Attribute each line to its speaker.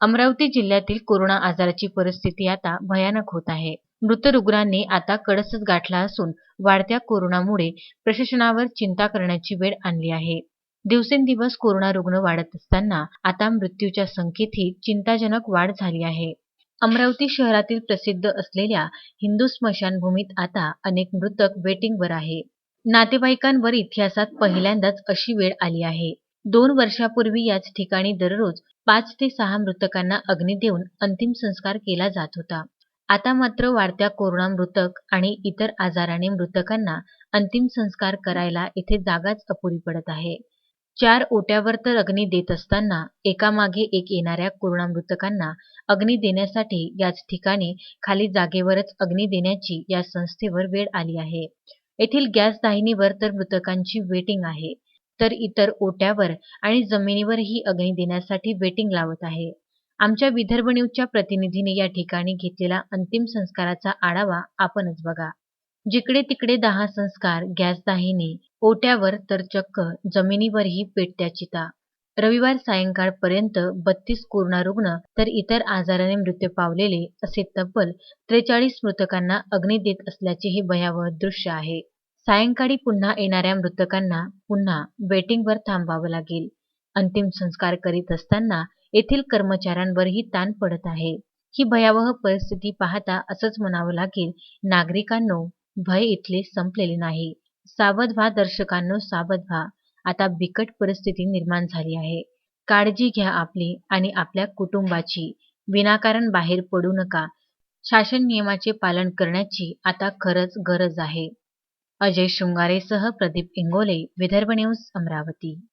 Speaker 1: अमरावती जिल्ह्यातील कोरोना आजाराची परिस्थिती आता भयानक होत आहे. मृत रुग्णांनी आता कडसच गाठला असून वाढत्या कोरोनामुळे प्रशासनावर चिंता करण्याची वेळ आणली आहे. दिवसेंदिवस कोरोना रुग्ण वाढत असताना आता मृत्यूच्या संख्येतही चिंताजनक वाढ झाली आहे. अमरावती शहरातील प्रसिद्ध असलेल्या हिंदू स्मशानभूमीत आता अनेक मृतक वेटिंगवर आहे. नातेवाईकांवर इतिहासात पहिल्यांदाच अशी वेळ आली आहे. दोन वर्षापूर्वी याच ठिकाणी दररोज पाच ते सहा मृतकांना अग्नी देऊन अंतिम संस्कार केला जात होता. आता मात्र वाढत्या कोरोना मृतक आणि इतर आजाराने मृतकांना अंतिम संस्कार करायला इथे जागाच अपुरी पडत आहे. चार ओट्यावर तर अग्नी देत असताना एकामागे एक येणाऱ्या कोरोना मृतकांना अग्नी देण्यासाठी याच ठिकाणी खाली जागेवरच अग्नी देण्याची या संस्थेवर वेळ आली आहे. येथील गॅस दाहिनीवर तर मृतकांची वेटिंग आहे. तर इतर ओट्यावर आणि जमिनीवरही अग्नी देण्यासाठी वेटिंग लावत आहे. आमच्या विदर्भ न्यूजच्या प्रतिनिधीने या ठिकाणी घेतलेला अंतिम संस्काराचा आढावा आपणच बघा. जिकडे तिकडे दहा संस्कार गॅस दाहिने ओट्यावर तर चक्क जमिनीवरही पेटत्या चिता. रविवार सायंकाळपर्यंत बत्तीस कोरोना रुग्ण तर इतर आजाराने मृत्यू पावलेले असे तब्बल त्रेचाळीस मृतकांना अग्नी देत असल्याचे हे भयावह दृश्य आहे. सायंकाळी पुन्हा येणाऱ्या मृतकांना पुन्हा वेटिंगवर थांबावं लागेल. अंतिम संस्कार करीत असताना येथील कर्मचाऱ्यांवरही ताण पडत आहे. ही भयावह परिस्थिती पाहता असंच म्हणावं लागेल नागरिकांनो भय इथले संपलेले नाही. सावध व्हा दर्शकांनो सावध व्हा. आता बिकट परिस्थिती निर्माण झाली आहे. काळजी घ्या आपली आणि आपल्या कुटुंबाची. विनाकारण बाहेर पडू नका. शासन नियमाचे पालन करण्याची आता खरंच गरज आहे. अजय शृंगारेसह प्रदीप इंगोले विदर्भ न्यूज अमरावती.